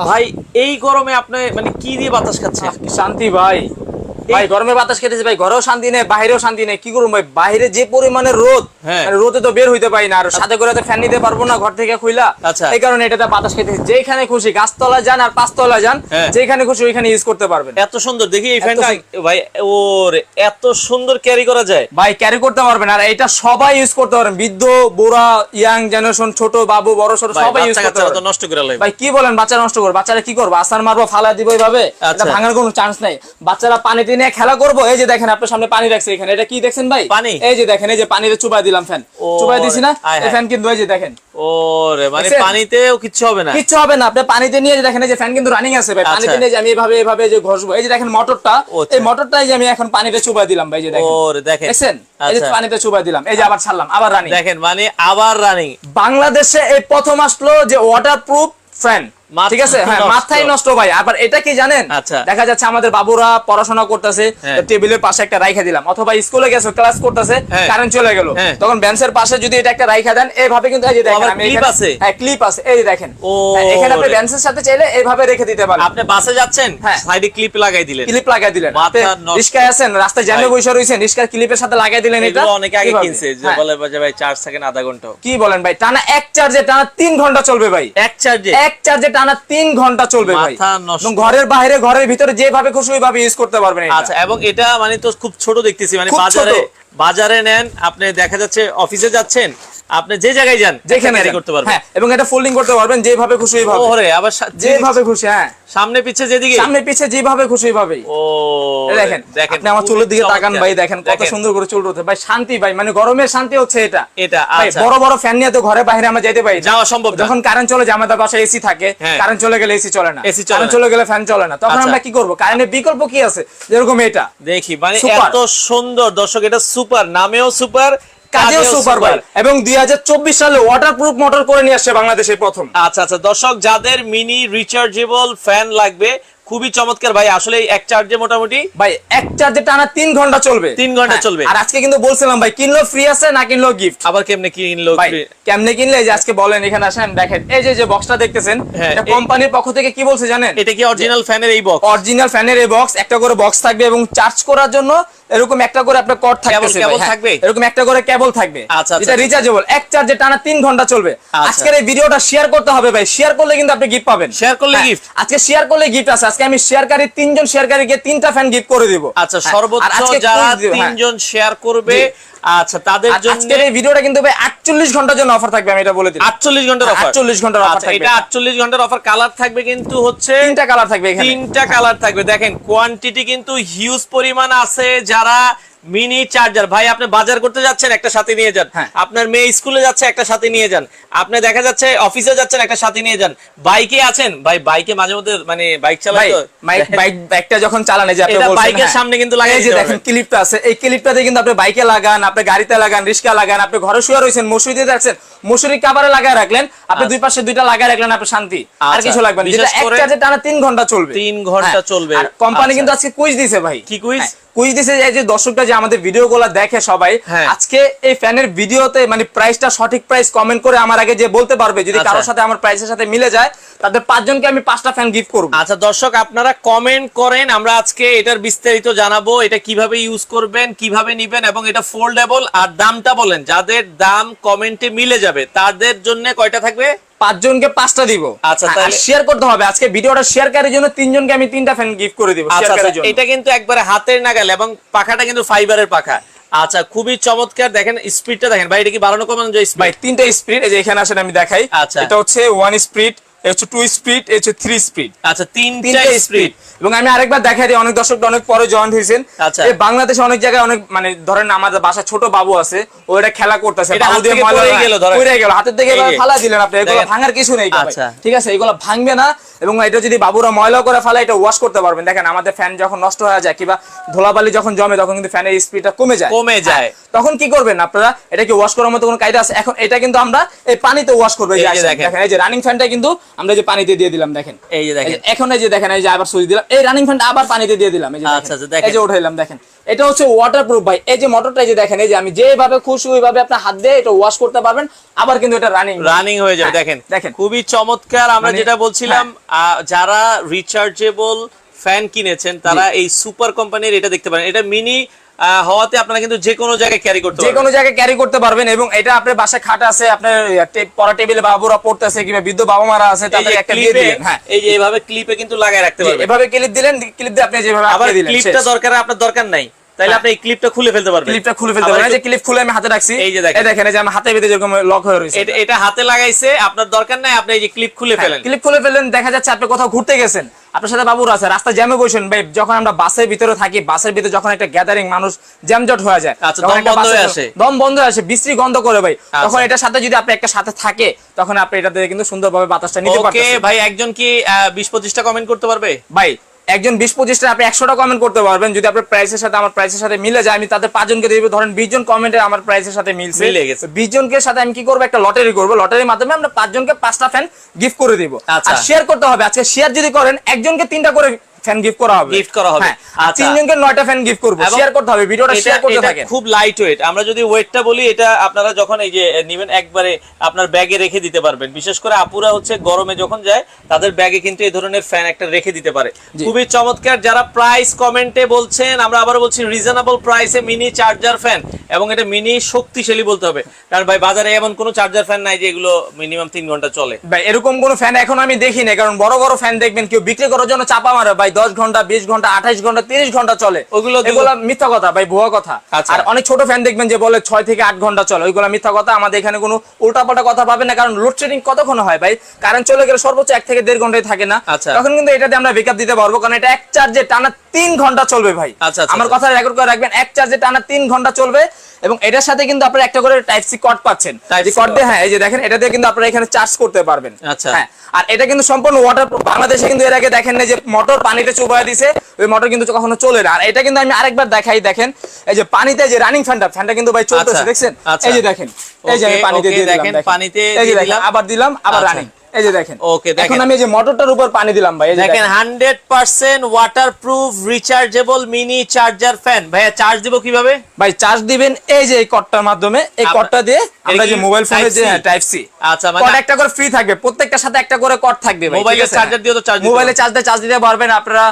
ভাই এই গরমে আপনি মানে কি দিয়ে বাতাস খাচ্ছেন? শান্তি ভাই ভাই গরমে বাতাস খেতেছে ভাই ঘরেও শান্তি নেই বাইরেও শান্তি নেই কি করব ভাই? বাইরে যে পরিমাণে রোদ হ্যাঁ। মানে রোদে তো বের হইতে পারি না আর সাথে করে তো ফ্যান নিতে পারব না ঘর থেকে খুইলা। আচ্ছা। এই কারণে এটাতে বাতাস খেতেছে। যেখানে খুশি গাছতলা যান আর পাঁচতলা যান হ্যাঁ। যেখানে খুশি ওইখানে ইউজ করতে পারবেন। এত সুন্দর দেখি এই ফ্যানটা ভাই ওরে এত সুন্দর ক্যারি করা যায়। ভাই ক্যারি করতে পারবেন আর এটা সবাই ইউজ করতে পারবেন। বৃদ্ধ বুড়া ইয়াং জেনারেশন ছোট বাবু বড় ছোট সবাই ইউজ করতে পারবেন। নষ্ট করে লাগবে ভাই কি বলেন বাচ্চা নষ্ট করবে? বাচ্চারা কি করবে? আসার মারবো ফালা দিব এইভাবে? এটা আচ্ছা। ভাঙার কোনো চান্স নাই। বাচ্চারা পানিতে নিয়ে খেলা করব এই যে দেখেন আপনার সামনে পানি রাখছে এখানে এটা কি দেখছেন ভাই পানি? এই যে দেখেন এই যে পানিতে চুবাই দিলাম ফ্যান চুবাই দিছি না হায়। ফ্যান কিন্তু এই যে দেখেন ওরে মানে পানিতেও কিচ্ছু হবে না কিচ্ছু হবে না আপনি পানিতে নিয়ে দেখেন এই যে ফ্যান কিন্তু রানিং আছে ভাই আচ্ছা। পানিতে নিয়ে আমি এভাবে এভাবে যে ঘষবো এই যে দেখেন মোটরটা আচ্ছা। এই মোটরটাই যে আমি এখন পানিতে চুবাই দিলাম ভাই যে দেখেন ওরে দেখেন দেখছেন এই যে আচ্ছা। পানিতে চুবাই দিলাম এই যে আবার ছাড়লাম আবার রানিং দেখেন মানে আবার রানিং বাংলাদেশে এই প্রথম আসলো যে ওয়াটার প্রুফ ফ্যান ঠিক আছে হ্যাঁ। মাথায় নষ্ট ভাই আবার এটা কি জানেন আচ্ছা। দেখা যাচ্ছে আমাদের বাবুরা পড়াশোনা করতেছে হ্যাঁ। টেবিলের পাশে একটা রাইখা দিলাম অথবা স্কুলে গেছে ক্লাস করতেছে হ্যাঁ। কারেন্ট চলে গেল হ্যাঁ। তখন বেঞ্চের পাশে যদি এটা একটা রাইখা দেন এইভাবে কিন্তু এই যে দেখেন clip আছে? হ্যাঁ ক্লিপ আছে এই দেখেন ও, হ্যাঁ, এখানে আপনি। বেঞ্চের সাথে চাইলে এইভাবে রেখে দিতে পারেন আপনি বাসে যাচ্ছেন হ্যাঁ। সাইডে ক্লিপ লাগাই দিলেন ক্লিপ লাগাই দিলেন। রিস্কায় আছেন রাস্তায় জ্যামে। বসে রয়েছেন রিস্কার ক্লিপের সাথে লাগাই দিলেন এটা অনেকে আগে কিনছে যে হ্যাঁ। বলে যে ভাই চার সেকেন্ড আধা ঘণ্টা কি বলেন ভাই টানা এক চার্জে টানা তিন ঘণ্টা চলবে ভাই এক চার্জে এক চার্জে টানা তিন ঘণ্টা চলবে ভাই। ঘরের বাইরে ঘরের ভিতরে যেভাবে খুশি ওইভাবে ইউজ করতে পারবেন। আচ্ছা এবং এটা মানে তো খুব ছোট দেখতেছি মানে বাজারে বাজারে নেন আপনি দেখা যাচ্ছে অফিসে যাচ্ছেন আপনি যে জায়গায় যান যেখানে যান। করতে পারবেন। হ্যাঁ এবং এটা ফোল্ডিং করতে পারবেন যেভাবে খুশি ওইভাবে। ওরে আবার যেভাবে খুশি হ্যাঁ। সামনে পিছে যেদিকে? সামনে পিছে যেভাবে খুশি ওইভাবেই। ও দেখেন দেখেন। আপনি আমার চুলের দিকে তাকান ভাই দেখেন কত সুন্দর করে চুল রোতে ভাই শান্তি ভাই মানে গরমের শান্তি হচ্ছে এটা। এটা আচ্ছা। বড় বড় ফ্যান নিয়ে তো ঘরে বাইরে আমরা যেতে পারি যাওয়া সম্ভব। যখন কারেন্ট চলে যায় আমাদের বাসায় এসি থাকে হ্যাঁ। কারেন্ট চলে গেলে এসি চলে না। এসি চলে কারেন্ট চলে গেলে ফ্যান চলে না। তখন আচ্ছা। আমরা কি করব? কারেন্টের বিকল্প কি আছে? যেরকম এটা। দেখি মানে এত সুন্দর দর্শক এটা সুপার নামেও সুপার কাজেও সুপার বাইক এবং দুই হাজার চব্বিশ সালে ওয়াটারপ্রুফ মোটর করে নিয়ে আসছে বাংলাদেশের প্রথম। আচ্ছা আচ্ছা দর্শক যাদের মিনি রিচার্জেবল ফ্যান লাগবে খুবই চমৎকার ভাই আসলে এক চার্জে মোটামুটি ভাই এক চার্জে টানা তিন ঘণ্টা চলবে। তিন ঘণ্টা হ্যাঁ, চলবে। আর আজকে কিন্তু বলছিলাম ভাই কিনলো ফ্রি আছে না কিনলো গিফট আবার কেমনে কিনলো কেমনে কিনলে? যে আজকে বলেন এখানে আসেন দেখেন এই যে যে বক্সটা দেখতেছেন হ্যাঁ, এটা কোম্পানির পক্ষ থেকে কি বলছে জানেন? এটা কি অরিজিনাল ফ্যানের এই বক্স অরিজিনাল ফ্যানের এই বক্স একটা করে বক্স থাকবে এবং চার্জ করার জন্য এরকম একটা করে আপনার কর্ড থাকবে কেবল থাকবে? এরকম একটা করে কেবল থাকবে। আচ্ছা, আচ্ছা, এটা আচ্ছা। রিচার্জেবল এক চার্জে টানা তিন ঘণ্টা চলবে। আচ্ছা। আজকের এই ভিডিওটা শেয়ার করতে হবে ভাই শেয়ার করলে কিন্তু আপনি গিফট পাবেন। শেয়ার করলে গিফট আজকে শেয়ার করলে গিফট আছে আজকে আমি শেয়ারকারী তিনজন শেয়ারকারীকে তিনটা ফ্যান গিফট করে দিব। আচ্ছা হ্যাঁ, সর্বোচ্চ যারা হ্যাঁ। তিনজন শেয়ার করবে আচ্ছা তাদের জন্য আজকের এই ভিডিওটা কিন্তু ভাই 48 ঘণ্টার জন্য অফার থাকবে আমি এটা বলে দিই 48 ঘণ্টার অফার 48 ঘণ্টার offer আচ্ছা থাকবে। এটা এটা। 48 ঘণ্টার অফার কালার থাকবে কিন্তু হচ্ছে তিনটা কালার থাকবে এখানে। তিনটা কালার থাকবে। দেখেন কোয়ান্টিটি কিন্তু হিউজ পরিমাণ আছে। যারা মিনি চার্জার। ভাই আপনি বাজার করতে যাচ্ছেন একটা সাথে নিয়ে যান। হ্যাঁ। আপনার মেয়ে স্কুলে যাচ্ছে একটা সাথে নিয়ে যান। আপনি দেখা যাচ্ছে অফিসে যাচ্ছেন একটা সাথে নিয়ে যান। বাইকে আছেন? ভাই বাইকে মাঝে মধ্যে মানে বাইক চালাই তো। বাইক বাইকটা যখন চালান এই যে আপনি বাইকের হ্যাঁ। সামনে কিন্তু লাগাই যে দেখেন ক্লিপটা আছে। এই ক্লিপটাতে কিন্তু আপনি বাইকে লাগান আপনি গাড়িতে লাগান রিস্কা লাগান আপনি ঘরে শুয়ে রয়েছেন মসুরিতে যাচ্ছেন মসুরি কাবারে লাগায় রাখলেন আপনি দুই পাশে দুইটা লাগায় রাখলেন আপনি শান্তি। আর আচ্ছা, কিছু লাগবে না। যেটা এক চার্জে টানা তিন ঘণ্টা চলবে। তিন ঘণ্টা হ্যাঁ, চলবে। আর কোম্পানি আচ্ছা। কিন্তু আজকে কুইজ দিছে ভাই। কি quiz? কুইজ দিছে যে- যে দর্শকরা যে আমাদের ভিডিওগুলো দেখে সবাই হ্যাঁ। আজকে এই ফ্যানের ভিডিওতে মানে প্রাইসটা সঠিক প্রাইস কমেন্ট করে আমার আগে যে বলতে পারবে যদি আচ্ছা। কারোর সাথে আমার প্রাইসের সাথে মিলে যায় তাদের পাঁচজনকে আমি পাঁচটা ফ্যান গিফট করব আচ্ছা দর্শক আপনারা কমেন্ট করেন আমরা আজকে এটার বিস্তারিত জানাব এটা কীভাবে ইউজ করবেন কীভাবে নিবেন এবং এটা ফোল্ডেবল আর দামটা বলেন যাদের দাম কমেন্টে মিলে যাবে তাদের জন্য কয়টা থাকবে পাঁচজনকে পাঁচটা দিব। আচ্ছা, তাহলে- শেয়ার করতে হবে। আজকে ভিডিওটা শেয়ার করার জন্য তিনজনকে আমি তিনটা ফ্যান গিফট করে দিব আচ্ছা আচ্ছা, এটা কিন্তু একবারে হাতের নাগাল এবং পাখাটা কিন্তু ফাইবারের পাখা। আচ্ছা খুবই চমৎকার। দেখেন স্পিডটা দেখেন। ভাই এটা কি বাড়ানো কমানো যায় ভাই তিনটা স্পিড এই যে এখানে আসেন আমি দেখাই। আচ্ছা। এটা হচ্ছে ওয়ান স্পিড হচ্ছে টু স্পিড হচ্ছে থ্রি স্পিড আচ্ছা তিনটা তিনটা স্পিড স্পিড এবং আমি আরেকবার দেখাই দিই অনেক দর্শক অনেক পরে জয়েন হয়েছেন। এই বাংলাদেশে অনেক জায়গায় অনেক মানে ধরেন আমাদের বাসা ছোট বাবু আছে ও খেলা করতেছে বাবু দিয়ে ময়লা পড়েই গেল, ধরেন। পড়ে গেল হাতের থেকে এই এবার যে। ফালা দিলেন আপনি এগুলো ভাঙার কিছু নেই। ঠিক আছে এগুলো ভাঙবে না এবং এটা যদি বাবুরা ময়লা করে ফেলা এটা ওয়াশ করতে পারবেন দেখেন আমাদের ফ্যান যখন নষ্ট হয়ে যায় কিংবা ধুলাবালি যখন জমে তখন কিন্তু ফ্যানের স্পিডটা কমে যায় কমে যায়। হ্যাঁ, তখন কি করবেন আপনারা এটা কি ওয়াশ করার মতো কোনো কায়দা আছে এখন এটা কিন্তু আমরা এই পানিতে ওয়াশ করব। দেখেন এই যে রানিং ফ্যানটা কিন্তু আমরা যে পানিতে দিয়ে দিলাম দেখেন এই যে দেখেন এখন এই যে দেখেন এই যে আবার সুইচ দিলাম এই রানিং ফ্যানটা আবার পানিতে দিয়ে দিলাম এই যে আচ্ছা, আচ্ছা, দেখেন। এই যে উঠাইলাম দেখেন এটা হচ্ছে ওয়াটারপ্রুফ ভাই এই যে মোটরটা এই যে দেখেন এই যে আমি যেভাবে খুশি ওইভাবে আপনার হাত দিয়ে এটা ওয়াশ করতে পারবেন আবার কিন্তু এটা রানিং রানিং হয়ে যাবে হ্যাঁ, দেখেন দেখেন। খুবই চমৎকার আমরা মানে- যেটা বলছিলাম আহ, যারা রিচার্জেবল ফ্যান কিনেছেন তারা এই সুপার কোম্পানির এটা দেখতে পারেন এটা মিনি হওয়াতে আপনারা কিন্তু যে কোনো জায়গায় ক্যারি করতে যে কোনো জায়গায় ক্যারি করতে পারবেন এবং এটা আপনার বাসায় খাট আছে আপনার পড়া টেবিলে বাবুরা পড়তেছে কিংবা বৃদ্ধ বাবা মারা আছে তাদের একটা দিয়ে দিলেন হ্যাঁ। এই যে এভাবে ক্লিপে কিন্তু লাগায় রাখতে পারবেন। এভাবে ক্লিপ দিলেন ক্লিপ দিয়ে আপনি যেভাবে আবার দিলেন ক্লিপটা দরকার আপনার দরকার নাই। হ্যাঁ। আপনি এই ক্লিপটা খুলে ফেলতে পারবেন। ক্লিপটা খুলে ফেলতে এই যে ক্লিপ খুলে আমি হাতে রাখছি। এই যে দেখেন। এই দেখেন যে আমার হাতে ভিতরে যেরকম লক হয়ে রয়েছে। এটা হাতে লাগাইছে আপনার দরকার নাই আপনি এই যে ক্লিপ খুলে ফেলেন। ক্লিপ খুলে ফেললেন দেখা যাচ্ছে আপনি কোথাও ঘুরতে গেছেন। আপনার সাথে বাবুর আছে রাস্তা জ্যামে বসেন ভাই যখন আমরা বাসের ভিতরে থাকি বাসের ভিতরে যখন একটা গ্যাদারিং মানুষ জ্যামজট হয়ে যায়। আচ্ছা, দম বন্ধ হয়ে আসে। দম বন্ধ হয়ে আসে বিশ্রী গন্ধ করে ভাই। আচ্ছা। তখন এটার সাথে যদি আপনি একটা সাথে থাকে তখন আপনি এটাতে কিন্তু সুন্দরভাবে বাতাসটা নিতে পারতেছেন। ভাই একজন কি বিশ পঁচিশটা কমেন্ট করতে পারবে? ভাই একজন বিশ পঁচিশটা আপনি একশোটা কমেন্ট করতে পারবেন। যদি আপনার প্রাইসের সাথে আমার প্রাইসের সাথে মিলে যায় আমি তাদের পাঁচজনকে দিয়ে ধরেন বিশ জন কমেন্টে আমার প্রাইসের সাথে মিলছে। মিলে গেছে। বিশ জনকে সাথে আমি কি করব? একটা লটারি করব। লটারির মাধ্যমে আমরা পাঁচজনকে পাঁচটা ফ্যান গিফট করে দিব। আচ্ছা। আর শেয়ার করতে হবে। আজকে শেয়ার যদি করেন একজনকে তিনটা করে ফ্যান গিফট করা হবে। Gift করা হবে। হ্যাঁ, আচ্ছা। তিনজনকে নয়টা ফ্যান গিফট করব। শেয়ার করতে হবে ভিডিওটা শেয়ার করতে এটা থাকেন। খুব লাইট ওয়েট আমরা যদি ওয়েটটা বলি এটা আপনারা যখন এই যে নিবেন একবারে আপনার ব্যাগে রেখে দিতে পারবেন। বিশেষ করে আপুরা হচ্ছে গরমে যখন যায় তাদের ব্যাগে কিন্তু এই ধরনের ফ্যান একটা রেখে দিতে পারে। খুবই চমৎকার। যারা প্রাইস কমেন্টে বলছেন আমরা আবার বলছি রিজনেবল প্রাইসে মিনি চার্জার ফ্যান এবং এটা মিনি শক্তিশালী বলতে হবে। কারণ ভাই বাজারে এমন কোনো চার্জার ফ্যান নাই যে এগুলো মিনিমাম তিন ঘণ্টা চলে। ভাই এরকম কোনো ফ্যান এখন আমি দেখি না কারণ বড় বড় ফ্যান দেখবেন কেউ বিক্রি করার জন্য চাপা মারে। ভাই দশ ঘণ্টা বিশ ঘণ্টা আঠাইশ ঘণ্টা তিরিশ ঘণ্টা চলে। ওগুলো এগুলো মিথ্যা কথা ভাই ভুয়া কথা। আচ্ছা। আর অনেক ছোট ফ্যান দেখবেন যে বলে ছয় থেকে আট ঘণ্টা চলে। ওইগুলো মিথ্যা কথা আমাদের এখানে কোনো উল্টাপাল্টা কথা পাবে না কারণ লোডশেডিং কতক্ষণ হয় ভাই? কারেন্ট চলে গেলে সর্বোচ্চ এক থেকে দেড় ঘন্টায় থাকে না। আচ্ছা। তখন কিন্তু এটাতে আমরা বেকআপ দিতে পারব কারণ এটা এক চার্জে টানা তিন ঘণ্টা চলবে ভাই। আচ্ছা, আচ্ছা, আমার। কথা রেকর্ড করে রাখবেন এক চার্জে টানা তিন ঘণ্টা চলবে। এবং এটার সাথে কিন্তু আপনারা একটা করে টাইপ সি কর্ড পাচ্ছেন যে কর্ড দিয়ে হ্যাঁ এই যে দেখেন এটা দিয়ে কিন্তু আপনারা এখানে চার্জ করতে পারবেন আচ্ছা। হ্যাঁ আর এটা কিন্তু সম্পূর্ণ ওয়াটার বাংলাদেশে কিন্তু এর আগে দেখেন না যে মোটর পানিতে চুবাই দিছে ওই মোটর কিন্তু কখনো চলে না আর এটা কিন্তু আমি আরেকবার দেখাই দেখেন এই যে পানিতে যে রানিং ফ্যানটা ফ্যানটা কিন্তু ভাই চলতেছে আচ্ছা, দেখছেন আচ্ছা। এই যে দেখেন এই যে পানিতে দিয়ে দিলাম দেখেন। পানিতে দিয়ে দিলাম। আবার দিলাম আবার আচ্ছা। রানিং এই যে দেখেন। ওকে দেখেন। আমি এই যে মোটরটার উপর পানি দিলাম ভাই দেখেন hundred percent waterproof rechargeable mini charger fan ভাইয়া চার্জ দিব কীভাবে? ভাই চার্জ দিবেন এই যে এই কটটার মাধ্যমে। এই কটটা দিয়ে আমরা যে মোবাইল ফোনে যে টাইপ সি আচ্ছা, মানে- কট একটা করে ফ্রি থাকবে প্রত্যেকটার সাথে একটা করে কট থাকবে ভাই মোবাইলের চার্জার দিয়ে তো চার্জ মোবাইলে চার্জ দিয়ে চার্জ দিতে পারবেন আপনারা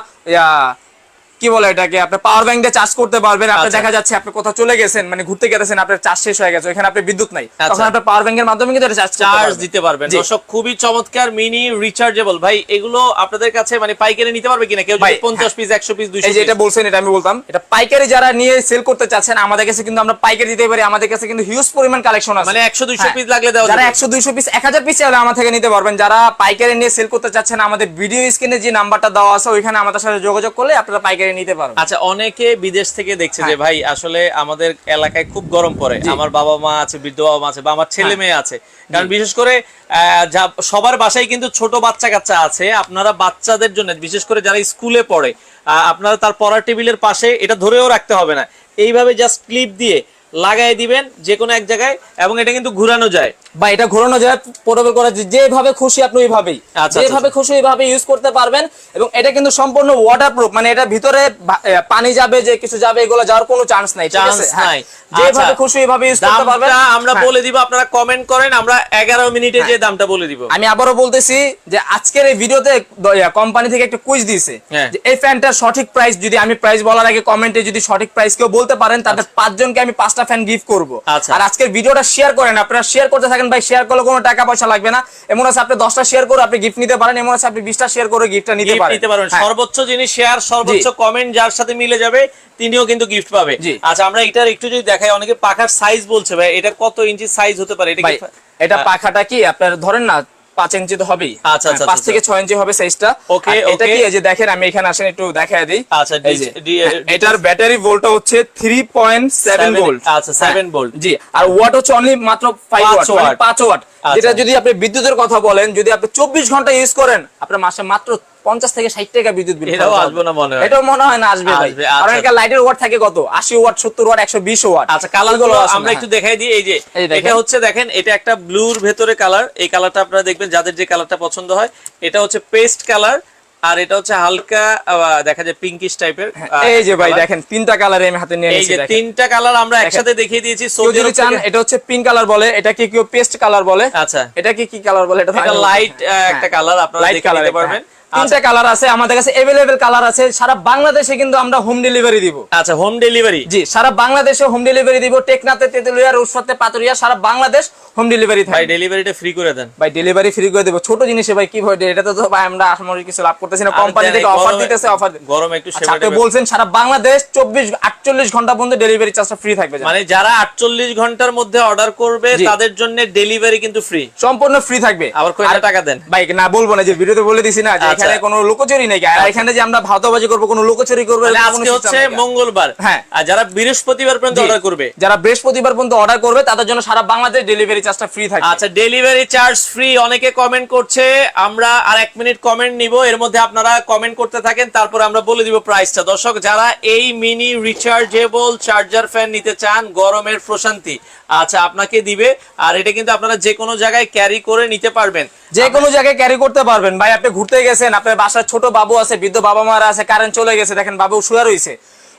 কি বলে এটাকে? আপনি পাওয়ার ব্যাংক দিয়ে চার্জ করতে পারবেন। আপনি আচ্ছা। দেখা যাচ্ছে আপনি কোথাও চলে গেছেন মানে ঘুরতে গেছেন আপনার চার্জ শেষ হয়ে গেছে এখানে আপনার বিদ্যুৎ নাই। আচ্ছা। তখন আপনার পাওয়ার ব্যাংকের মাধ্যমে কিন্তু এটা চার্জ দিতে পারবেন। দর্শক খুবই চমৎকার মিনি রিচার্জেবল ভাই এগুলো আপনাদের কাছে মানে পাইকারি নিতে পারবে কিনা? কেউ যদি ভাই, পঞ্চাশ পিস একশো পিস দুইশো এই যে এটা বলছেন এটা আমি বলতাম এটা পাইকারি যারা নিয়ে সেল করতে চাচ্ছেন আমাদের কাছে কিন্তু আমরা পাইকারি দিতে পারি। আমাদের কাছে কিন্তু হিউজ পরিমাণ কালেকশন আছে। মানে একশো দুইশো হ্যাঁ। পিস লাগলে দেওয়া যারা যাবে। একশো দুইশো পিস এক হাজার পিস চাইলে আমার থেকে নিতে পারবেন। যারা পাইকারি নিয়ে সেল করতে চাচ্ছেন আমাদের ভিডিও স্ক্রিনে যে নাম্বারটা দেওয়া আছে ওইখানে আমাদের সাথে যোগাযোগ করলে আপনারা পাইকারি নিতে পারবেন আচ্ছা অনেকে বিদেশ থেকে দেখছে যে হ্যাঁ। ভাই আসলে আমাদের এলাকায় খুব গরম পড়ে। আমার বাবা মা আছে বৃদ্ধ বাবা মা আছে বা আমার ছেলে হ্যাঁ। মেয়ে আছে। কারণ বিশেষ করে আহ, যা- সবার বাসায় কিন্তু ছোট বাচ্চা কাচ্চা আছে। আপনারা বাচ্চাদের জন্য বিশেষ করে যারা স্কুলে পড়ে আহ, আপনারা তার পড়ার টেবিলের পাশে এটা ধরেও রাখতে হবে না। এইভাবে জাস্ট ক্লিপ দিয়ে লাগাই দিবেন যে কোনো এক জায়গায় এবং এটা কিন্তু ঘুরানো যায়। বা এটা ঘোরানো যায় পোর্টেবল করা যেভাবে খুশি আপনি ওইভাবেই। আচ্ছা, যেভাবে খুশি ওইভাবে ইউজ করতে পারবেন এবং এটা কিন্তু সম্পূর্ণ ওয়াটারপ্রুফ মানে এটা ভিতরে পানি যাবে যে কিছু যাবে এগুলো যাওয়ার কোনো চান্স নাই ঠিক চান্স আছে? হ্যাঁ। নাই। যেভাবে আচ্ছা, খুশি ওইভাবে ইউজ করতে পারবেন। দামটা আমরা হ্যাঁ। বলে দিব আপনারা কমেন্ট করেন আমরা এগারো মিনিটে যে দামটা বলে দিব। আমি আবারও বলতেছি যে আজকের এই ভিডিওতে কোম্পানি থেকে একটা কুইজ দিয়েছে। হ্যাঁ। যে এই ফ্যানটার সঠিক প্রাইস যদি আমি প্রাইস বলার আগে কমেন্টে যদি সঠিক প্রাইস কেউ বলতে পারেন তাদের পাঁচজনকে আমি পাঁচটা ফ্যান গিফট করব। আচ্ছা। আর আজকের ভিডিওটা শেয়ার করেন আপনারা শেয়ার করতে থাকেন ভাই শেয়ার করলে কোনো টাকা পয়সা লাগবে না। এমন আছে আপনি দশটা শেয়ার করে আপনি গিফট নিতে পারেন এমন আছে আপনি বিশটা শেয়ার করে গিফটটা নিতে পারেন। হ্যাঁ। সর্বোচ্চ যিনি শেয়ার সর্বোচ্চ কমেন্ট যার সাথে মিলে যাবে তিনিও কিন্তু গিফট পাবে। আচ্ছা আমরা এটার একটু যদি দেখাই অনেকে পাখার সাইজ বলছে ভাই এটা কত ইঞ্চি সাইজ হতে পারে? এটা এটা পাখাটা কি? আপনার ধরেন না পাঁচ ইঞ্চি তো হবেই। আচ্ছা, আচ্ছা, হ্যাঁ, পাঁচ আচ্ছা। থেকে ছয় ইঞ্চি হবে সাইজটা ওকে এটা কি এই যে দেখেন আমি এখানে আসেন একটু দেখায় দিই। আচ্ছা, হ্যাঁ, এটার ব্যাটারি ভোল্টটা হচ্ছে থ্রি পয়েন্ট সেভেন ভোল্ট আচ্ছা, সেভেন ভোল্ট জি আর ওয়াট হচ্ছে অনলি মাত্র ফাইভ পাঁচ ওয়াট। পাঁচ ওয়াট আচ্ছা। যেটা যদি আপনি বিদ্যুতের কথা বলেন যদি আপনি চব্বিশ ঘণ্টা ইউজ করেন আপনার মাসে মাত্র পঞ্চাশ থেকে ষাট টাকা বিদ্যুৎ বিল এটাও। আসবে না মনে হয়। এটাও মনে হয় না আসবে ভাই। আচ্ছা। কারণ এটা লাইটের ওয়াট থাকে কত? আশি ওয়াট সত্তর ওয়াট একশো বিশ ওয়াট আচ্ছা কালারগুলো আমরা একটু দেখাই দিই। এই যে এটা হচ্ছে দেখেন এটা একটা ব্লুর ভেতরে কালার এই কালারটা আপনারা দেখবেন যাদের যে কালারটা পছন্দ হয়। এটা হচ্ছে পেস্ট কালার আর এটা হচ্ছে হালকা দেখা যায় পিঙ্কিশ টাইপের হ্যাঁ, এই যে ভাই দেখেন তিনটা কালারে আমি হাতে নিয়ে এই নিয়েছি যে দেখেন। তিনটা কালার আমরা একসাথে দেখিয়ে দিয়েছি যদি চান এটা হচ্ছে পিঙ্ক কালার বলে এটা কি কেউ পেস্ট কালার বলে? আচ্ছা। এটা কি কি কালার বলে? এটা লাইট হ্যাঁ, একটা কালার আপনারা লাইট দেখে কালার নিতে পারবেন। তিনটা কালার আছে আমাদের কাছে अवेलेबल কালার আছে সারা বাংলাদেশে কিন্তু আমরা হোম ডেলিভারি দিব আচ্ছা হোম ডেলিভারি জি সারা বাংলাদেশে হোম ডেলিভারি দিব টেকনাতে তেতুলিয়া রুসফাতে পাতুরিয়া সারা বাংলাদেশ হোম ডেলিভারি ভাই থাকবে ডেলিভারিটা ফ্রি করে দেন ভাই ডেলিভারি ফ্রি করে দেবো ছোট জিনিসে ভাই কি ভাই এটা তো ভাই আমরা আসমরি কিছু লাভ করতেছি না আর কোম্পানি জানি, থেকে অফার গরমে- দিতেছে অফার গরমে একটু আচ্ছা সেবা আপনি টেবা- বলছেন সারা বাংলাদেশ চব্বিশ আটচল্লিশ ঘন্টা পর্যন্ত ডেলিভারি চার্জটা ফ্রি থাকবে জানেন। মানে যারা আটচল্লিশ ঘন্টার মধ্যে অর্ডার করবে জি। তাদের জন্য ডেলিভারি কিন্তু ফ্রি সম্পূর্ণ ফ্রি থাকবে আবার কয়টা আর- টাকা দেন ভাই না বলবো না যে ভিডিওতে বলে দিছি না যে আচ্ছা। এখানে কোনো লোকচুরি নেই আর এখানে যে আমরা ভাতবাজি করব কোনো লোকচুরি করব আজকে হচ্ছে মঙ্গলবার। হ্যাঁ। আর যারা বৃহস্পতিবার পর্যন্ত অর্ডার করবে? যারা বৃহস্পতিবার পর্যন্ত অর্ডার করবে তাদের জন্য সারা বাংলাদেশ ডেলিভারি চার্জটা ফ্রি থাকবে। আচ্ছা ডেলিভারি চার্জ ফ্রি অনেকে কমেন্ট করছে আমরা আর এক মিনিট কমেন্ট নিব এর মধ্যে আপনারা কমেন্ট করতে থাকেন তারপর আমরা বলে দিব প্রাইসটা দর্শক যারা এই মিনি রিচার্জেবল চার্জার ফ্যান নিতে চান গরমের প্রশান্তি। আচ্ছা আপনাকে দিবে। আর এটা কিন্তু আপনারা যে কোনো জায়গায় ক্যারি করে নিতে পারবেন। যে কোনো জায়গায় ক্যারি করতে পারবেন। ভাই আপনি ঘুরতে গেছেন আপনার বাসার ছোট বাবু আছে বৃদ্ধ বাবা মারা আছে কারেন্ট চলে গেছে দেখেন বাবু শুয়ে রয়েছে।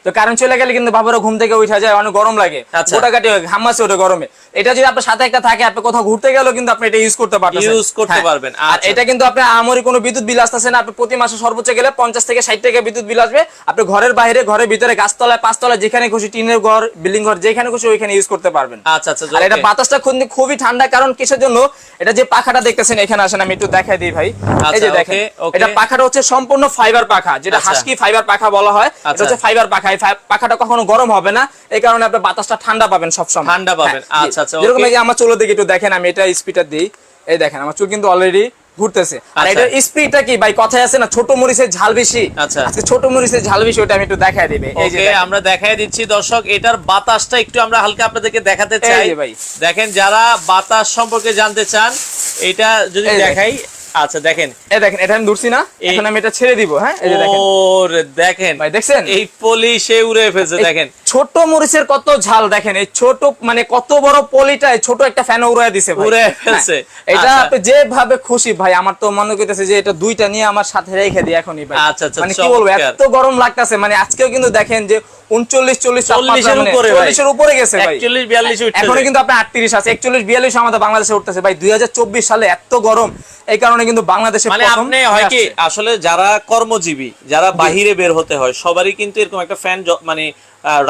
তো কারেন্ট চলে গেলে কিন্তু বাবুরা ঘুম থেকে উঠা যায় অনেক গরম লাগে। আচ্ছা। গোটা কাটি ঘামাচ্ছে ওটা গরমে। এটা যদি আপনার সাথে একটা থাকে আপনি কোথাও ঘুরতে গেলেও কিন্তু আপনি এটা ইউজ করতে পারবেন Use করতে পারবেন, আর আচ্ছা। এটা কিন্তু আপনি আমরি কোনো বিদ্যুৎ বিল আসতেছে না। আপনি প্রতি মাসে সর্বোচ্চ গেলে পঞ্চাশ থেকে ষাট টাকা বিদ্যুৎ বিল আসবে। আপনি ঘরের বাইরে ঘরের ভিতরে গাছতলায় পাঁচতলায় যেখানে খুশি টিনের ঘর বিল্ডিং ঘর যেখানে খুশি ওইখানে ইউজ করতে পারবেন। আচ্ছা আচ্ছা আর এটা বাতাসটা খুব- খুবই ঠান্ডা কারণ কিসের জন্য? এটা যে পাখাটা দেখতেছেন এখানে আসেন আমি একটু দেখাই দিই ভাই। এই যে আচ্ছা, দেখেন okay, okay। এটা পাখাটা হচ্ছে সম্পূর্ণ ফাইবার পাখা যেটা। হাস্কি ফাইবার পাখা বলা হয়। এটা। হচ্ছে ফাইবার পাখা। এই পাখাটা কখনো গরম হবে না। এই কারণে আপনি বাতাসটা ঠান্ডা পাবেন সবসময়। ঠান্ডা পাবেন। হ্যাঁ, আচ্ছা, আচ্ছা, যেরকম আমার চুলো দিকে একটু দেখেন আমি এটা স্পিডার দিই। এই দেখেন আমার চুল কিন্তু অলরেডি ঘুরতেছে। আর আচ্ছা। এটার স্পিডটা কি? ভাই কথায় আছে না ছোট মরিচের ঝাল বেশি। আচ্ছা। আজকে ছোট মরিচের ঝাল বেশি ওটা আমি একটু দেখাই দিবে। এই যে আমরা দেখাই দিচ্ছি দর্শক এটার বাতাসটা একটু আমরা হালকা আপনাদেরকে দেখাতে চাই। ভাই। দেখেন যারা বাতাস সম্পর্কে জানতে চান এটা যদি দেখাই আচ্ছা দেখেন। এই দেখেন এটা আমি ধরছি না। এখন আমি এটা ছেড়ে দিব হ্যাঁ? এই যে দেখেন। ওরে দেখেন। ভাই দেখছেন? এই পলি সে উড়ে ফেলছে দেখেন। ছোট মরিচের কত ঝাল দেখেন এই ছোট মানে কত বড় পলিটায় ছোট একটা ফ্যান উড়ায় দিছে উড়ায় ফেলছে। হ্যাঁ, এটা আচ্ছা। আপনি যেভাবে খুশি ভাই আমার তো মনে করতেছে যে এটা দুইটা নিয়ে আমার সাথে রেখে দিই এখনই ভাই। আচ্ছা, আচ্ছা, মানে কি বলব এত গরম লাগতেছে মানে আজকেও কিন্তু দেখেন যে উনচল্লিশ চল্লিশ চল্লিশের উপরে চল্লিশের উপরে গেছে ভাই। একচল্লিশ বিয়াল্লিশ উঠছে এখনও কিন্তু আপনি আটত্রিশ আছে একচল্লিশ বিয়াল্লিশ আমাদের বাংলাদেশে উঠতেছে ভাই। দুই হাজার চব্বিশ সালে এত গরম এই কারণে কিন্তু বাংলাদেশে মানে আপনি হয় কি আসলে যারা কর্মজীবী যারা বাহিরে বের হতে হয় সবারই কিন্তু এরকম একটা ফ্যান মানে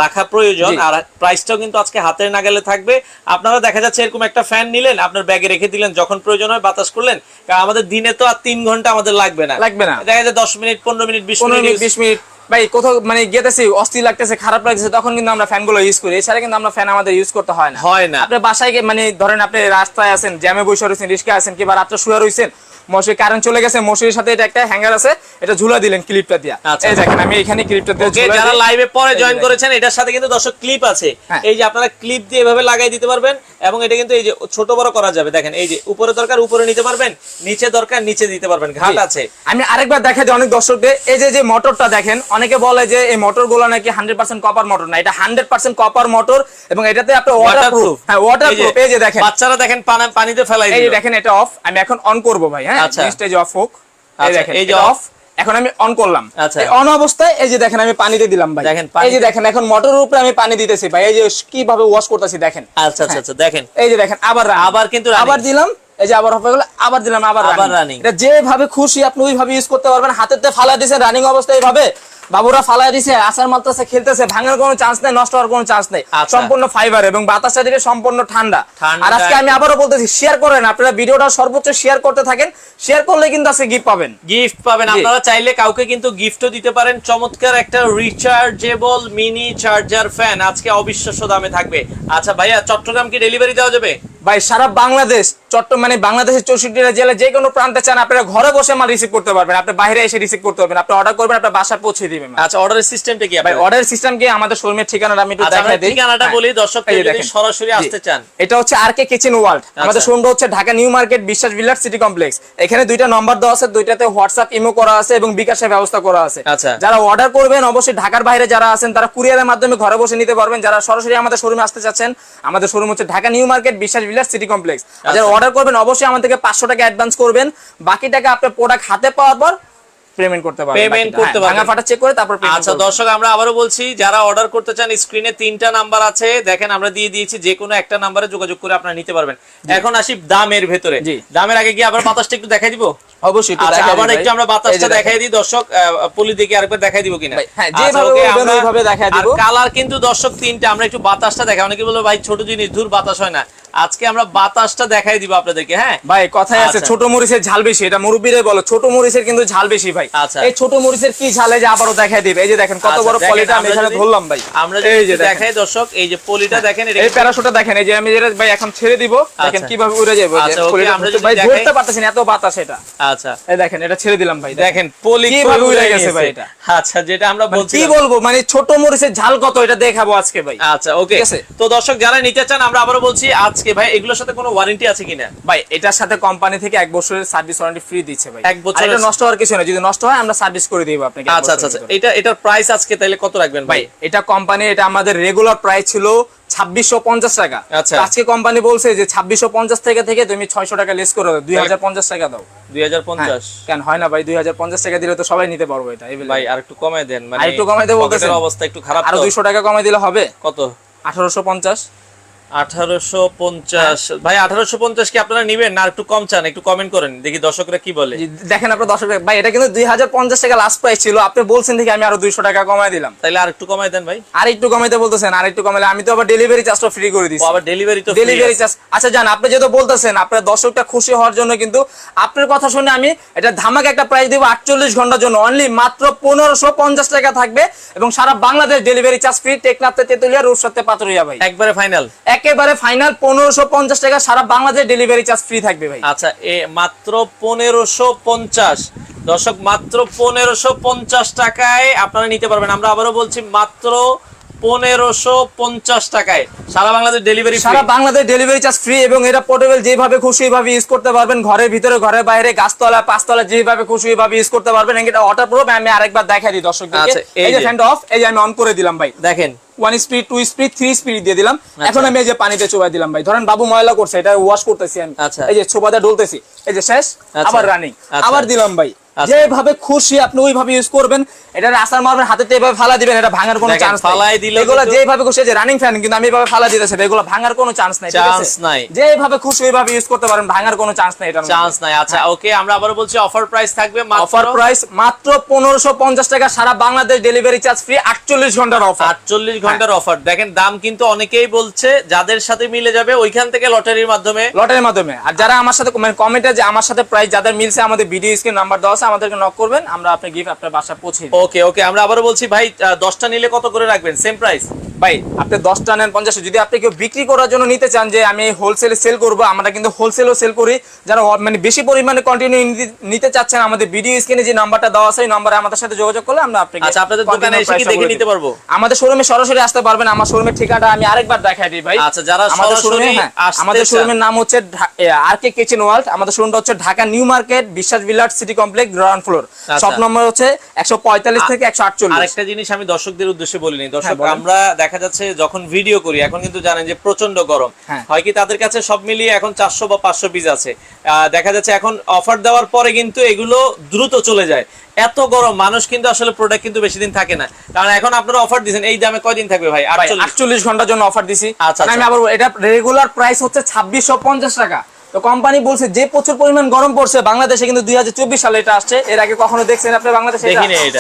রাখা প্রয়োজন। আর প্রাইসটাও কিন্তু আজকে হাতের নাগালে থাকবে। আপনারা দেখা যাচ্ছে এরকম একটা ফ্যান নিলেন আপনার ব্যাগে রেখে দিলেন যখন প্রয়োজন হয় বাতাস করলেন। কারণ আমাদের দিনে তো আর তিন ঘণ্টা আমাদের লাগবে না। লাগবে না। দেখা যায় দশ মিনিট পনেরো মিনিট বিশ মিনিট বিশ মিনিট। ভাই কোথাও মানে গেতেছি অস্থির লাগতেছে খারাপ লাগতেছে তখন কিন্তু আমরা ফ্যানগুলো ইউজ করি। এছাড়া কিন্তু আমরা ফ্যান আমাদের ইউজ করতে হয় না। হয় না। আপনি বাসায় মানে ধরেন আপনি রাস্তায় আছেন জ্যামে বসে রয়েছেন রিস্কে আছেন কিংবা রাত্রে শুয়ে রয়েছেন মশারি কারেন্ট চলে গেছে মশারির সাথে এটা একটা হ্যাঙ্গার আছে এটা ঝুলা দিলেন ক্লিপটা দিয়া। আচ্ছা। এই দেখেন আমি এখানে ক্লিপটা দিয়ে যারা। লাইভে পরে জয়েন করেছেন এটার সাথে কিন্তু দর্শক ক্লিপ আছে। হ্যাঁ। এই যে আপনারা ক্লিপ দিয়ে এভাবে লাগাই দিতে পারবেন এবং এটা কিন্তু এই যে ছোট বড় করা যাবে। দেখেন এই যে উপরে দরকার উপরে নিতে পারবেন নিচে দরকার নিচে দিতে পারবেন ঘাট আছে। আমি আরেকবার দেখা দিই অনেক দর্শকদের এই যে যে মোটরটা দেখেন অনেকে বলে যে এই মোটরগুলো নাকি হান্ড্রেড পার্সেন্ট কপার মোটর না এটা হান্ড্রেড পার্সেন্ট কপার মোটর এবং এটাতে আপনার ওয়াটার প্রুফ হ্যাঁ ওয়াটার প্রুফ এই যে দেখেন। বাচ্চারা দেখেন পানা- পানিতে ফেলাই এই দেখেন এটা অফ আমি এখন অন করব ভাই হ্যাঁ আচ্ছা। যে অফ হোক এই আচ্ছা, দেখেন এই যে অফ এখন আমি অন করলাম। আচ্ছা। অন অবস্থায় এই যে দেখেন আমি পানিতে দিলাম ভাই। দেখেন, এই যে দেখেন এখন মোটরের উপরে আমি পানি দিতেছি ভাই। এই যে কীভাবে ওয়াশ করতেছি দেখেন। আচ্ছা আচ্ছা আচ্ছা দেখেন। এই যে দেখেন আবার আবার কিন্তু আবার দিলাম এই যে আবার অফ হয়ে গেল আবার দিলাম আবার আবার রানিং এটা যেভাবে খুশি আপনি ওইভাবে ইউজ করতে পারবেন। হাতেতে ফালা দিয়েছেন রানিং অবস্থায় এইভাবে। বাবুরা ফালা দিছে আসার মারতেছে খেলতেছে ভাঙার কোনো চান্স নেই নষ্ট হওয়ার কোনো চান্স নেই। আচ্ছা। সম্পূর্ণ ফাইবার এবং বাতাসটা দিকে সম্পূর্ণ ঠান্ডা। আর আজকে আমি আবারও বলতেছি শেয়ার করেন আপনারা ভিডিওটা সর্বোচ্চ শেয়ার করতে থাকেন। শেয়ার করলে কিন্তু আজকে গিফট পাবেন। গিফট পাবেন। আপনারা চাইলে কাউকে কিন্তু গিফটও দিতে পারেন। চমৎকার একটা রিচার্জেবল মিনি চার্জার ফ্যান আজকে অবিশ্বাস্য দামে থাকবে। আচ্ছা ভাইয়া চট্টগ্রাম কি ডেলিভারি দেওয়া যাবে? ভাই সারা বাংলাদেশ চট্ট মানে বাংলাদেশের চৌষট্টিটা জেলা যে কোনো প্রান্তে চান আপনারা ঘরে বসে মাল রিসিভ করতে পারবেন। আপনি বাইরে এসে রিসিভ করতে পারবেন। আপনি অর্ডার করবেন আপনার বাসায় পৌঁছে দিবেন আচ্ছা অর্ডারের সিস্টেমটা কি ভাই আপনার? অর্ডার সিস্টেম কি আমাদের শোরুমের ঠিকানাটা আমি একটু আচ্ছা দেখাই দিই। ঠিকানাটা হ্যাঁ। বলি দর্শক যদি সরাসরি আসতে চান। এটা হচ্ছে আর কে কিচেন ওয়ার্ল্ড আমাদের আচ্ছা। শোরুমটা হচ্ছে ঢাকা নিউ মার্কেট বিশ্বাস ভিলার সিটি কমপ্লেক্স। এখানে দুইটা নম্বর দেওয়া আছে দুইটাতে হোয়াটসঅ্যাপ ইমো করা আছে এবং বিকাশের ব্যবস্থা করা আছে। আচ্ছা। যারা অর্ডার করবেন অবশ্যই ঢাকার বাইরে যারা আছেন তারা কুরিয়ারের মাধ্যমে ঘরে বসে নিতে পারবেন। যারা সরাসরি আমাদের শোরুমে আসতে চাচ্ছেন আমাদের শোরুম হচ্ছে ঢাকা নিউ মার্কেট বিশ্বাস ভিলার সিটি কমপ্লেক্স। যারা অর্ডার করবেন অবশ্যই আমাদেরকে পাঁচশো টাকা অ্যাডভান্স করবেন। বাকি টাকা আপনার প্রোডাক্ট হাতে পাওয়ার পর পেমেন্ট করতে পারবেন Payment বাকিটা। করতে হ্যাঁ, ভাঙা ফাটা চেক করে তারপর আচ্ছা দর্শক আমরা আবারও বলছি যারা অর্ডার করতে চান স্ক্রিনে তিনটা নাম্বার আছে। দেখেন আমরা দিয়ে দিয়েছি যে কোনো একটা নাম্বারে যোগাযোগ করে আপনারা নিতে পারবেন। এখন আসি দামের ভেতরে। দামের আগে কি আবার বাতাসটা একটু দেখাই দিব? অবশ্যই একটু দেখাই দিই আবার একটু আমরা বাতাসটা দেখেন। দেখাই দিই দর্শক পলি দিকে আরেকবার দেখাই দিব কিনা? ভাই, হ্যাঁ, যেভাবে দেখাই দিব। কালার কিন্তু দর্শক তিনটা আমরা একটু বাতাসটা দেখাই। অনেকে বলব ভাই ছোট জিনিস দূর বাতাস হয় না। আজকে আমরা বাতাসটা দেখাই দিব আপনাদেরকে হ্যাঁ? ভাই কথায় আছে আচ্ছা। ছোট মরিচের ঝাল বেশি এটা মুরব্বীরাই বলো ছোট মরিচের কিন্তু ঝাল বেশি ভাই। আচ্ছা। এই ছোট মরিচের কি ঝাল যে আবারও দেখাই দিবে এই যে দেখেন কত আচ্ছা, বড় পলিটা আমি এখানে ধরলাম ভাই। আমরা এই যে দেখাই দর্শক এই যে পলিটা দেখেন এই প্যারাশুটটা দেখেন এই যে আমি যেটা ভাই এখন ছেড়ে দিব দেখেন আচ্ছা। কীভাবে উড়ে যাবে আচ্ছা, পলিটা আমরা যদি ভাই ধরতে পারতেছি না এত বাতাস এটা। আচ্ছা। এই দেখেন এটা ছেড়ে দিলাম ভাই দেখেন দেখেন পলি কীভাবে উড়ে গেছে ভাই এটা? আচ্ছা যেটা আমরা মানে বলছি কি বলব মানে ছোট মরিচের ঝাল কত এটা দেখাবো আজকে ভাই। আচ্ছা ওকে। তো দর্শক যারা নিতে চান আমরা আবারও বলছি আজকে ভাই এগুলোর সাথে কোনো ওয়ারেন্টি আছে কিনা? ভাই এটার সাথে কোম্পানি থেকে এক বছরের সার্ভিস ওয়ারেন্টি ফ্রি দিচ্ছে ভাই। এক আর এটা নষ্ট হওয়ার কিছু না যদি নষ্ট হয় আমরা সার্ভিস করে দিব আপনাকে আচ্ছা আচ্ছা আচ্ছা। এটা এটার প্রাইস আজকে তাহলে কত রাখবেন ভাই? এটা কোম্পানি এটা আমাদের রেগুলার প্রাইস ছিল ছাব্বিশশো পঞ্চাশ টাকা। আচ্ছা। আজকে কোম্পানি বলছে যে ছাব্বিশশো পঞ্চাশ টাকা থেকে তুমি ছয়শো টাকা লেস করে দাও। দুই হাজার পঞ্চাশ টাকা দাও। দুই হাজার পঞ্চাশ? হ্যাঁ, কেন হয় না ভাই? দুই হাজার পঞ্চাশ টাকা দিলে তো সবাই নিতে পারব এটা ভাই আর একটু কমাই দেন মানে একটু কমাই দেবো অবস্থা একটু খারাপ আরও দুইশো টাকা কমাই দিলে হবে? কত? আঠারোশো পঞ্চাশ। আঠারোশো পঞ্চাশ। ভাই আঠারোশো পঞ্চাশ কি আপনারা নিবেন? না একটু কম চান একটু কমেন্ট করেন। দেখি দর্শকরা কি বলে। দেখেন আপনার দশ ভাই এটা কিন্তু দুই হাজার পঞ্চাশ টাকা লাস্ট প্রাইস ছিল। আপনি বলছেন দেখি আমি আরও দুইশো টাকা কমাই দিলাম। তাহলে আর একটু কমাই দেন ভাই। আর একটু কমাইতে বলতেছেন আর একটু কমাইলে। আমি তো আবার ডেলিভারি চার্জটা ফ্রি করে দিচ্ছি আবার ডেলিভারি তো ডেলিভারি চার্জ আচ্ছা জান আপনি যেহেতু বলতেছেন আপনার দর্শকটা খুশি হওয়ার জন্য কিন্তু আপনার কথা শুনে আমি এটা ধামাকে একটা প্রাইস দিব আটচল্লিশ ঘণ্টার জন্য। অনলি মাত্র পনেরোশো পঞ্চাশ টাকা থাকবে এবং সারা বাংলাদেশ ডেলিভারি চার্জ ফ্রি টেকনাথে তেতুলিয়া রূপসাতে পাতুরিয়া ভাই। একবারে ফাইনাল একেবারে ফাইনাল পনেরোশো পঞ্চাশ টাকা সারা বাংলাদেশ ডেলিভারি চার্জ ফ্রি থাকবে ভাই। আচ্ছা এ মাত্র পনেরোশো পঞ্চাশ। দর্শক, মাত্র পনেরোশো পঞ্চাশ টাকায় আপনারা নিতে পারবেন। আমরা আবারও বলছি, মাত্র পনেরোশো পঞ্চাশ টাকায় সারা বাংলাদেশ ডেলিভারি সারা বাংলাদেশ ডেলিভারি চার্জ ফ্রি এবং এটা পোর্টেবল যেভাবে খুশি ইউজ করতে পারবেন ঘরের ভিতরে ঘরের বাইরে গাছতলা পাঁচতলা যেভাবে খুশি ইউজ করতে পারবেন এটা অটো প্রুফ আমি আরেকবার দেখাই দিই আচ্ছা, এই যে। ফ্যানটা অফ এই যে আমি অন করে দিলাম ভাই দেখেন one speed two speed three speed দিয়ে দিলাম আচ্ছা। এখন আমি এই যে পানিতে চোবাই দিলাম ভাই ধরেন বাবু ময়লা করছে এটা ওয়াশ করতেছি আমি আচ্ছা। এই যে ডলতেছি এই যে শেষ। আবার রানিং। আবার দিলাম ভাই। যেভাবে খুশি আপনি ওইভাবে ইউজ করবেন। এটা আসার মারবেন হাতে এভাবে ফালা দিবেন এটা ভাঙার কোনো চান্স ফালায় দিলেও এগুলো যেভাবে খুশি যে রানিং ফ্যান কিন্তু আমি এভাবে ফালা দিতেছি এগুলো ভাঙার কোনো চান্স নাই? Chance নাই। যেভাবে খুশি ওইভাবে ইউজ করতে পারেন ভাঙার কোনো চান্স নাই এটা চান্স নাই। আচ্ছা ওকে আমরা আবারও বলছি অফার প্রাইস থাকবে অফার প্রাইস মাত্র পনেরোশো পঞ্চাশ টাকা সারা বাংলাদেশ ডেলিভারি চার্জ ফ্রি আটচল্লিশ ঘণ্টার অফার আটচল্লিশ ঘণ্টার অফার দেখেন দাম কিন্তু অনেকেই বলছে যাদের সাথে মিলে যাবে ওইখান থেকে লটারির মাধ্যমে লটারির মাধ্যমে। আর যারা আমার সাথে মানে কমেন্টে যে আমার সাথে প্রাইস যাদের মিলছে আমাদের ভিডিও স্ক্রিন নাম্বার দেওয়া আমাদেরকে নক করবেন, আমরা আপনার গিফট আপনার বাসা পৌঁছে ওকে ওকে আমরা আবারও বলছি, ভাই দশটা নিলে কত করে রাখবেন? সেম প্রাইস ভাই আপনি দশটা নেন পঞ্চাশ। যদি আপনি কেউ বিক্রি করার জন্য নিতে চান যে আমি হোলসেলে সেল করব আমরা কিন্তু হোলসেলও সেল করি। যারা মানে বেশি পরিমাণে কন্টিনিউ নিতে চাচ্ছেন আমাদের ভিডিও স্ক্রিনে যে নাম্বারটা দেওয়া আছে ওই নাম্বারে আমাদের সাথে যোগাযোগ করলে আমরা আপনাকে আচ্ছা, আপনাদের দোকানে এসে কি দেখে নিতে পারব? আমাদের শোরুমে সরাসরি আসতে পারবেন আমার শোরুমের ঠিকানা আমি আরেকবার দেখাই দিই ভাই। আচ্ছা, যারা আমাদের শোরুমে হ্যাঁ, আমাদের শোরুমের নাম হচ্ছে আর কে কিচেন ওয়ার্ল্ড আমাদের শোরুমটা হচ্ছে Dhaka new market Biswas ভিলার city complex ground floor. Shop number হচ্ছে একশো পঁয়তাল্লিশ থেকে একশো আটচল্লিশ। আরেকটা জিনিস আমি দর্শকদের উদ্দেশ্যে বলিনি দর্শক হ্যাঁ, আমরা দেখা যাচ্ছে যখন ভিডিও করি এখন কিন্তু জানেন যে প্রচণ্ড গরম। হ্যাঁ। হয় কি তাদের কাছে সব মিলিয়ে এখন চারশো বা পাঁচশো পিস আছে। দেখা যাচ্ছে এখন অফার দেওয়ার পরে কিন্তু এগুলো দ্রুত চলে যায়। এত গরম মানুষ কিন্তু আসলে প্রোডাক্ট কিন্তু বেশি দিন থাকে না। কারণ এখন আপনারা অফার দিচ্ছেন এই দামে কয়দিন থাকবে ভাই? আটচল্লিশ। ঘণ্টার জন্য অফার দিছি। আচ্ছা, মানে আমি আচ্ছা। আবার এটা রেগুলার প্রাইস হচ্ছে ছাব্বিশশো পঞ্চাশ টাকা। তো কোম্পানি বলছে যে প্রচুর পরিমাণ গরম পড়ছে বাংলাদেশে কিন্তু দুই সালে এটা আসছে। এর আগে কখনো দেখছেন আপনি বাংলাদেশে।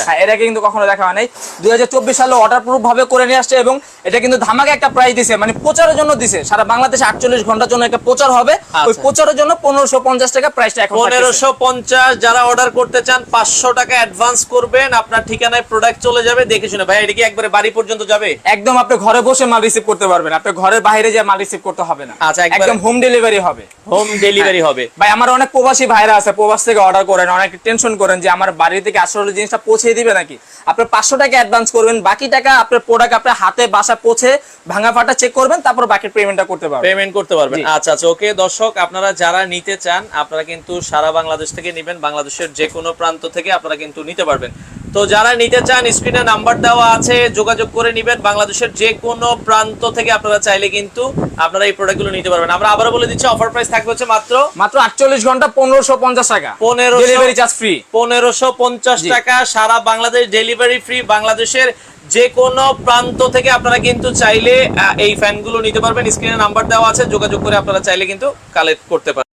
হ্যাঁ এর আগে কিন্তু কখনো দেখা হয় নাই দুই সালে অর্ডার প্রুফ ভাবে করে নিয়ে আসছে এবং এটা কিন্তু ধামাকে একটা প্রাইস দিছে মানে প্রচারের জন্য দিছে। সারা বাংলাদেশে আটচল্লিশ ঘণ্টার জন্য একটা প্রচার হবে। ওই আচ্ছা। প্রচারের জন্য পনেরোশো পঞ্চাশ টাকা প্রাইসটা এখন পনেরোশো পঞ্চাশ যারা অর্ডার করতে চান পাঁচশো টাকা অ্যাডভান্স করবেন আপনার ঠিকানায় প্রোডাক্ট চলে যাবে। দেখে শুনে ভাই এটা কি একবারে বাড়ি পর্যন্ত যাবে? একদম আপনি ঘরে বসে মাল রিসিভ করতে পারবেন। আপনি ঘরের বাইরে যে মাল রিসিভ করতে হবে না। আচ্ছা, একদম হোম ডেলিভারি হবে। হোম ডেলিভারি হবে। ভাই আমার অনেক প্রবাসী ভাইরা আছে প্রবাস থেকে অর্ডার করেন অনেক টেনশন করেন যে আমার বাড়ি থেকে আসলে জিনিসটা পৌঁছে দিবে নাকি। আপনি পাঁচশো টাকা অ্যাডভান্স করবেন বাকি টাকা আপনার প্রোডাক্ট আপনার হাতে বাসা পৌঁছে ভাঙা ফাটা চেক করবেন তারপর বাকি পেমেন্টটা করতে পারবেন। পেমেন্ট করতে পারবেন। আচ্ছা আচ্ছা ওকে দর্শক আপনারা যারা নিতে চান আপনারা কিন্তু সারা বাংলাদেশ থেকে নেবেন। বাংলাদেশের যে কোনো প্রান্ত থেকে আপনারা কিন্তু নিতে পারবেন। তো যারা নিতে চান স্ক্রিনে নাম্বার দেওয়া আছে যোগাযোগ করে নেবেন। বাংলাদেশের যে কোনো প্রান্ত থেকে আপনারা চাইলে কিন্তু আপনারা এই প্রোডাক্টগুলো নিতে পারবেন। আমরা আবারও বলে দিচ্ছি অফার প্রাইস থাকবে হচ্ছে মাত্র মাত্র আটচল্লিশ ঘণ্টা পনেরোশো পঞ্চাশ টাকা। 1500 ডেলিভারি চার্জ ফ্রি পনেরোশো পঞ্চাশ। টাকা সারা বাংলাদেশ ডেলিভারি ফ্রি বাংলাদেশের যে কোনো প্রান্ত থেকে আপনারা কিন্তু চাইলে এই ফ্যানগুলো নিতে পারবেন। স্ক্রিনে নাম্বার দেওয়া আছে যোগাযোগ করে আপনারা চাইলে কিন্তু কালেক্ট করতে পারেন